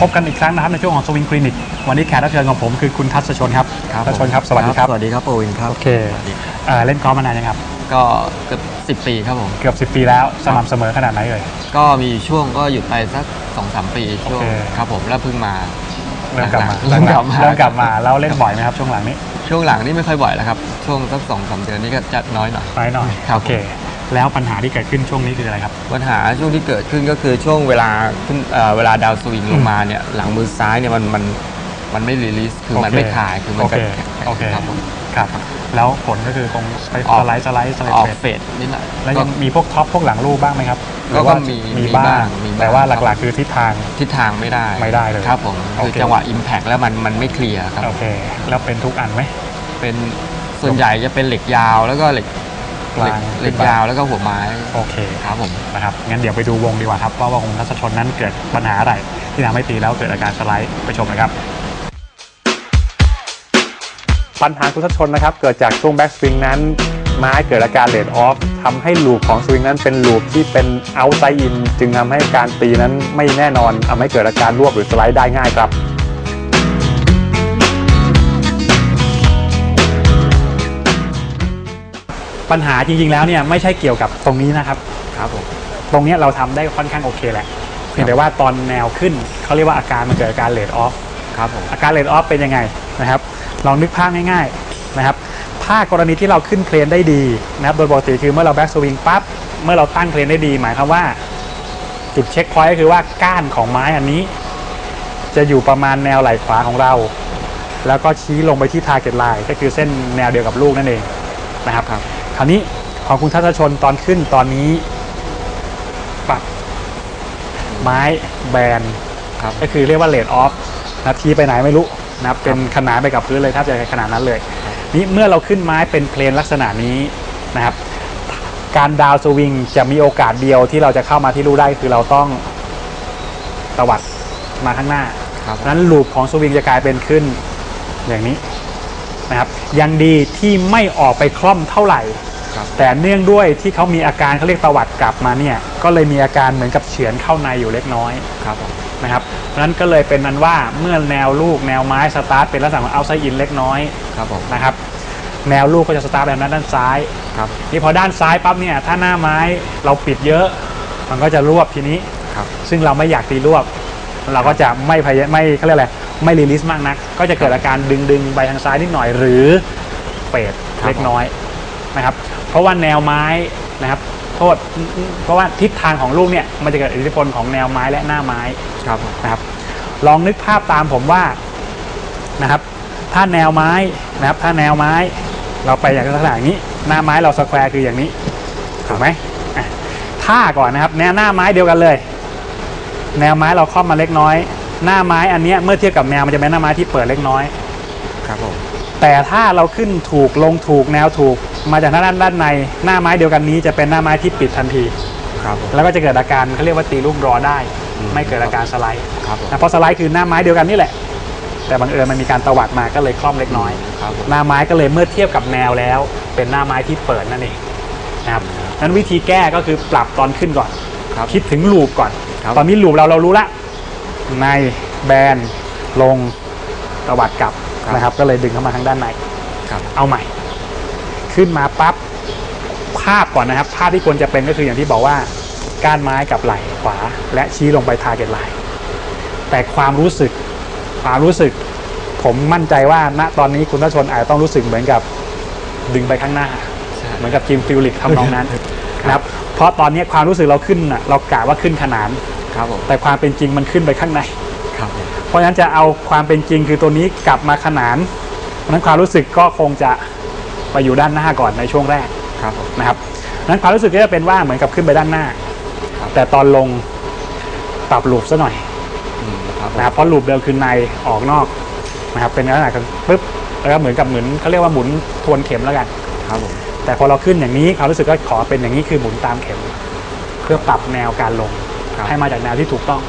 พบกันอีกครั้งนะครับในช่วงของสวิงคลินิกวันนี้แขกรับเชิญของผมคือคุณทัศชนครับครับทัศชนครับสวัสดีครับสวัสดีครับปวินครับโอเคเอ่อเล่นกอล์ฟมานานยังครับ ก็เกือบสิบ10 ปีครับผมเกือบ10 ปีแล้วสม่ำเสมอขนาดไหนเอ่ยก็มีช่วงก็หยุดไปสักสองสามปีช่วงโอเคครับผมแล้วเพิ่งมาเริ่มกลับมาเริ่มกลับมาเริ่มกลับมาแล้วเล่นบ่อยไหมครับช่วงหลังนี้ช่วงหลังนี่ไม่ค่อยบ่อยแล้วครับ ช่วงสักสองสามเดือนนี้ก็จะน้อยหน่อยน้อยหน่อยครับโอเค แล้วปัญหาที่เกิดขึ้นช่วงนี้คืออะไรครับ ปัญหาช่วงที่เกิดขึ้นก็คือช่วงเวลาขึ้นเอ่อเวลาดาวสวิงลงมาเนี่ยหลังมือซ้ายเนี่ยมันมันมันไม่รีลิสคือมันโอเคไม่คลายคือมันโอเคแข็งโอเค ครับผมครับ แล้วผลก็คือคงไปออกสไลด์สไลด์สไลด์ออกเฟดเฟดนิดหน่อยแล้วก็ ยังมีพวกท็อปพวกหลังลูกบ้างไหมครับหก็รือว่าก็มีมีมีบ้าบ้างงมีบ้าง แต่ว่าหลักๆคือทิศทาง ทิศทางไม่ได้ไม่ได้เลยครับผมโอคือเค จังหวะอิมแพกแล้วมันมันไม่เคลียร์ครับ โอเค แล้วเป็นทุกอันไหม เป็นส่วนใหญ่จะเป็นเหล็กยาวแล้วก็เหล็ก กลางเหล็กขึ้นไปยาวแล้วก็หัวไม้โอเคครับผมนะครับงั้นเดี๋ยวไปดูวงดีกว่าครับ ว่าว่าคงทัศชนนั้นเกิดปัญหาอะไร ที่ทำให้ตีแล้วเกิดอาการสไลด์ไปชมเลยครับปัญหาคุณทัศชนนะครับเกิดจากช่วงแบ็กสวิงนั้นไม้เกิดอาการเลดออฟทำให้ลูปของสวิงนั้นเป็นลูปที่เป็นเอาไซด์อินจึงทำให้การตีนั้นไม่แน่นอนทำให้เกิดอาการรวบหรือสไลด์ได้ง่ายครับ ปัญหาจริงๆแล้วเนี่ยไม่ใช่เกี่ยวกับตรงนี้นะครับ ครับผม ตรงเนี้ยเราทำได้ค่อนข้างโอเคแหละเพียงแต่ว่าตอนแนวขึ้นเขาเรียกว่าอาการมันเกิดอาการเลดออฟครับผม อาการเลดออฟเป็นยังไงนะครับ ลองนึกภาพง่ายๆนะครับ ถ้ากรณีที่เราขึ้นเครนได้ดีนะครับโดยปกติคือเมื่อเราแบ็กสวิงปั๊บเมื่อเราตั้งเครนได้ดีหมายความว่า จุดเช็คพอยต์ก็คือว่าก้านของไม้อันนี้ จะอยู่ประมาณแนวไหล่ขวาของเรา แล้วก็ชี้ลงไปที่ทาร์เก็ตไลน์ก็คือเส้นแนวเดียวกับลูกนั่นเองนะครับครับค ราวนี้ของคุณทัศชนตอนขึ้นตอนนี้ปรับไม้แบนครับก็คือเรียกว่าเลดออฟนาทีไปไหนไม่รู้นะครับเป็นขนานไปกับพื้นเลยแทบจะขนาดนั้นเลย นี่เมื่อเราขึ้นไม้เป็นเพลนลักษณะนี้นะครับ การดาวสวิงจะมีโอกาสเดียวที่เราจะเข้ามาที่ลูกได้คือเราต้องตวัดมาข้างหน้าครับเพราะฉะนั้นลูปของสวิงจะกลายเป็นขึ้นอย่างนี้นะครับ ยังดีที่ไม่ออกไปคล่อมเท่าไหร่ครับ แต่เนื่องด้วยที่เขามีอาการเขาเรียกตวัดกลับมาเนี่ยก็เลยมีอาการเหมือนกับเฉือนเข้าในอยู่เล็กน้อยครับผมนะครับเพราะฉะนั้นก็เลยเป็นนั้นว่าเมื่อแนวลูกแนวไม้สตาร์ทเป็นลักษณะของเอาไซอินเล็กน้อยครับผมนะครับแนวลูกก็จะสตาร์ทแบบนั้นด้านซ้ายครับนี่พอด้านซ้ายปั๊บเนี่ยถ้าหน้าไม้เราปิดเยอะ มันก็จะรวบทีนี้ครับซึ่งเราไม่อยากตีรวบ เราก็จะไม่พยไม่เขาเรียกอะไรไม่รีลิสมากนัก ก็จะเกิดอาการดึงดึงๆไปทางซ้ายนิดหน่อยหรือเฟดเล็กน้อย นะครับ เพราะว่าแนวไม้นะครับโทษเพราะว่าทิศทางของลูกเนี่ยมันจะเกิดอิทธิพลของแนวไม้และหน้าไม้ครับผมนะครับ ลองนึกภาพตามผมว่านะครับ ถ้าแนวไม้นะครับ ถ้าแนวไม้ เราไปอย่างลักษณะอย่างนี้ หน้าไม้เราสแควร์คืออย่างนี้ถูกไหมอะท่าก่อนนะครับ แนวหน้าไม้เดียวกันเลย แนวไม้เราครอบมาเล็กน้อย หน้าไม้อันเนี้ยเมื่อเทียบกับแนวมันจะเป็นหน้าไม้ที่เปิดเล็กน้อย ครับผมแต่ถ้าเราขึ้นถูกลงถูกแนวถูก มาจากด้านด้านในหน้าไม้เดียวกันนี้จะเป็นหน้าไม้ที่ปิดทันทีครับผม แล้วก็จะเกิดอาการเขาเรียกว่าตีลูกรอได้ อืมไม่เกิดอาการสไลด์ครับผม นะเพราะสไลด์คือหน้าไม้เดียวกันนี่แหละ แต่บังเอิญมันมีการตวัดมาก็เลยคล่อมเล็กน้อย ครับผม หน้าไม้ก็เลยเมื่อเทียบกับแนวแล้ว เป็นหน้าไม้ที่เปิดนั่นเองนะครับนั้นวิธีแก้ก็คือปรับตอนขึ้นก่อน ครับ คิดถึงลูปก่อน ครับ ตอนนี้ลูปเราเรารู้ละ ในแบนลงตวัดกลั บนะครับ ก็เลยดึงเข้ามาทางด้านในครับ เอาใหม่ ขึ้นมาปั๊บภาพก่อนนะครับ ภาพที่ควรจะเป็นก็คืออย่างที่บอกว่า ก้านไม้กับไหล่ขวา และชี้ลงไปทาร์เก็ตไลน์แต่ความรู้สึกความรู้สึก ผมมั่นใจว่าณตอนนี้คุณทัชชนอาจจะต้องรู้สึกเหมือนกับดึงไปข้างหน้า ใช่ เหมือนกับจิมฟิลลิกทำนองนั้นนะครับเพราะตอนนี้ความรู้สึกเราขึ้นน่ะเรากะว่าขึ้นขนาน ครับผมแต่ความเป็นจริงมันขึ้นไปข้างในครับผม เพราะฉะนั้นจะเอาความเป็นจริงคือตัวนี้กลับมาขนานเพราะฉะนั้นความรู้สึกก็คงจะไปอยู่ด้านหน้าก่อนในช่วงแรกครับผมนะครับเพราะฉะนั้นความรู้สึกก็จะเป็นว่าเหมือนกับขึ้นไปด้านหน้าครับแต่ตอนลงปรับลูปซะหน่อยอืมครับผมนะครับเพราะลูปเดิมคือในออกนอกนะครับเป็นลักษณะกันปึ๊บแล้วก็เหมือนกับหมุนเขาเรียกว่าหมุนทวนเข็มแล้วกันครับผมแต่พอเราขึ้นอย่างนี้ความรู้สึกก็ขอเป็นอย่างนี้คือหมุนตามเข็ม เพื่อปรับแนวการลงครับให้มาจากแนวที่ถูกต้อง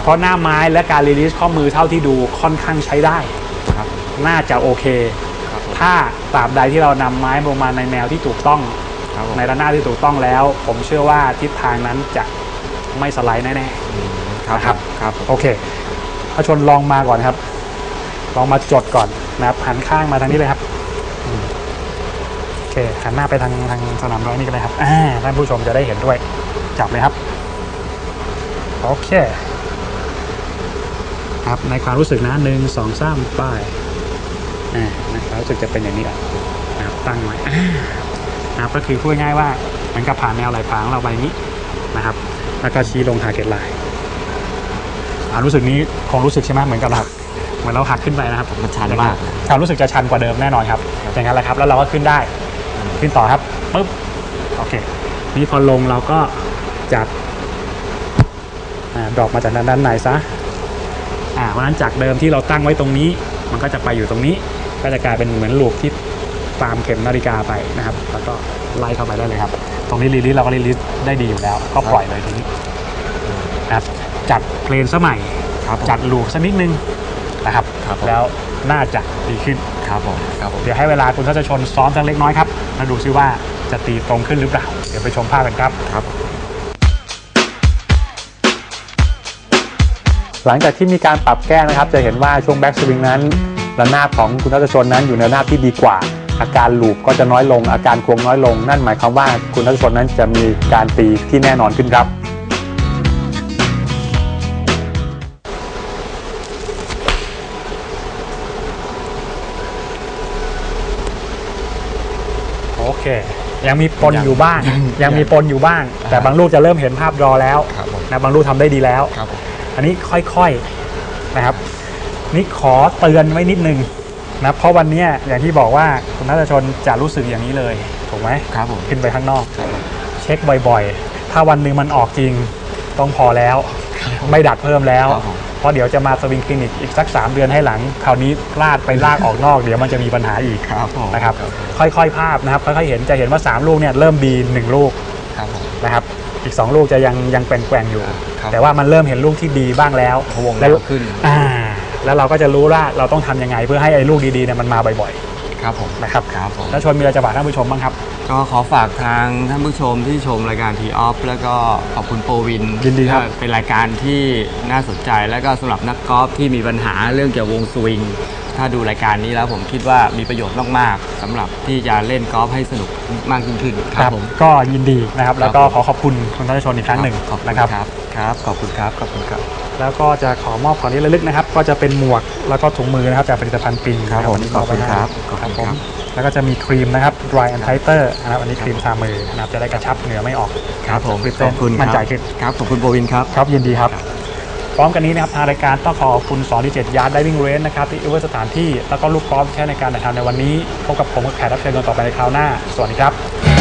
เพราะหน้าไม้และการรีลิสข้อมือเท่าที่ดูค่อนข้างใช้ได้ ครับ น่าจะโอเค ครับผมถ้าตราบใดที่เรานำไม้ลงมาในแนวที่ถูกต้อง ครับผมในระนาบที่ถูกต้องแล้ว ผมเชื่อว่าทิศทางนั้นจะไม่สไลด์แน่ อืมครับนะครับครับผมๆโอเคถ้าชนลองมาก่อนครับ ลองมาจดก่อนนะครับหันข้างมาทางนี้เลยครับอืมโอเคหันหน้าไปทางทางสนามร้อยนี่ก็ได้ครับอ่าท่านผู้ชมจะได้เห็นด้วย จับเลยครับ โอเค ครับ ในความรู้สึกนะหนึ่งสองสามป้ายอ่าในความรู้สึกจะเป็นอย่างนี้แหละนะครับตั้งไว้อ่านะครับก็คือพูดง่ายๆว่าเหมันกับผ่านแนวไหลพางเราไปอย่างนี้นะครับ แล้วก็ชี้ลง target line ความรู้สึกนี้คงรู้สึกใช่ไหมเหมือนกับเราเหมือนเราหักขึ้นไปนะครับมันชันมากความรู้สึกจะชันกว่าเดิมแน่นอนครับอย่างนั้นแหละครับ แล้วเราก็ขึ้นได้ ขึ้นต่อครับปึ๊บโอเค นี่พอลงเราก็จับอ่าดรอปมาจากด้านด้านในซะ อ่าเพราะฉะนั้นจากเดิมที่เราตั้งไว้ตรงนี้ มันก็จะไปอยู่ตรงนี้ ก็จะกลายเป็นเหมือนลูกที่ตามเข็มนาฬิกาไปนะครับ แล้วก็ไล่เข้าไปได้เลยครับ ตรงนี้รีลิสเราก็รีลิสได้ดีอยู่แล้ว ก็ปล่อยเลยทีนี้นะครับจัดเพลนสมัยครับผมจัดลูกสักนิดนึงนะครับครับผมแล้วน่าจะดีขึ้นครับผมครับผมเดี๋ยวให้เวลาคุณทัศชนซ้อมสักเล็กน้อยครับแล้วดูซิว่าจะตีตรงขึ้นหรือเปล่า เดี๋ยวไปชมภาพกันครับครับ หลังจากที่มีการปรับแก้นะครับ จะเห็นว่าช่วงแบ็กสวิงนั้นระนาบของคุณทัศชนนั้นอยู่ในระนาบที่ดีกว่า อาการลูปก็จะน้อยลง อาการควงน้อยลง นั่นหมายความว่าคุณทัศชนนั้นจะมีการตีที่แน่นอนขึ้นครับโอเค ยังมีปนอยู่บ้าง ยังมีปนอยู่บ้าง แต่บางลูกจะเริ่มเห็นภาพรอแล้วครับผมนะบางลูกทำได้ดีแล้วครับผม อันนี้ค่อยๆนะครับ นี่ขอเตือนไว้นิดนึงนะเพราะวันเนี้ยอย่างที่บอกว่าคุณนัทชนจะรู้สึกอย่างนี้เลยถูกไหมครับผมขึ้นไปข้างนอก เช็คบ่อยๆ ถ้าวันหนึ่งมันออกจริงต้องพอแล้ว ไม่ดัดเพิ่มแล้วครับผมเพราะเดี๋ยวจะมาสวิงคลินิกอีกสัก 3 เดือนให้หลัง คราวนี้พลาดไปลากออกนอก เดี๋ยวมันจะมีปัญหาอีกครับผมนะครับ ค่อยๆภาพนะครับค่อยๆเห็นจะเห็นว่า 3 ลูกเนี่ยเริ่มดี1ลูกครับผมนะครับ อีก 2 ลูกจะยังยังแกว่งๆอยู่ครับแต่ว่ามันเริ่มเห็นลูกที่ดีบ้างแล้วพะวงแล้วยาวขึ้นอ่าแล้วเราก็จะรู้ว่าเราต้องทำยังไง เพื่อให้ไอ้ลูกดีๆเนี่ยมันมาบ่อยครับผมๆนะครับครับผมแล้วชวนมีอะไรจะฝากท่านผู้ชมบ้างครับ ก็ขอฝากทางท่านผู้ชมที่ชมรายการทีออฟแล้วก็ขอบคุณโปรวินยินดีครับเป็นรายการที่น่าสนใจแล้วก็สำหรับนักกอล์ฟที่มีปัญหาเรื่องเกี่ยวกับวงสวิง ถ้าดูรายการนี้แล้วผมคิดว่ามีประโยชน์มากๆสำหรับที่จะเล่นกอล์ฟให้สนุกมากยิ่งขึ้นครับผมก็ยินดีนะครับ แล้วก็ครับผมขอขอบคุณคุณท่านผู้ชมอีกครั้งหนึ่งขอบคุณนะครับครับ ครับ ขอบคุณครับ ขอบคุณครับ แล้วก็จะขอมอบของที่ระลึกนะครับ ก็จะเป็นหมวกแล้วก็ถุงมือนะครับจากผลิตภัณฑ์ปิงครับผมวันนี้ขอบคุณครับมอบไว้ให้ขอบคุณผมครับแล้วก็จะมีครีมนะครับ dry and tighter นะครับอันนี้ครีมทามือนะครับจะได้กระชับเหนือไม่ออกครับผมกริปขเต้อบคุณมั่นใจครับขึ้นครับขอบคุณโปรวินครับ ครับยินดีครับ พร้อมกันนี้นะครับทางรายการต้องขอขอบคุณสอนที่7ยาร์ดไดวิ่งเรนนะครับที่เอื้อสถานที่แล้วก็ลูกกอล์ฟที่ใช้ในการถ่ายทำในวันนี้พบกับผมกับแขกรับเชิญคนต่อไปในคราวหน้า สวัสดีครับ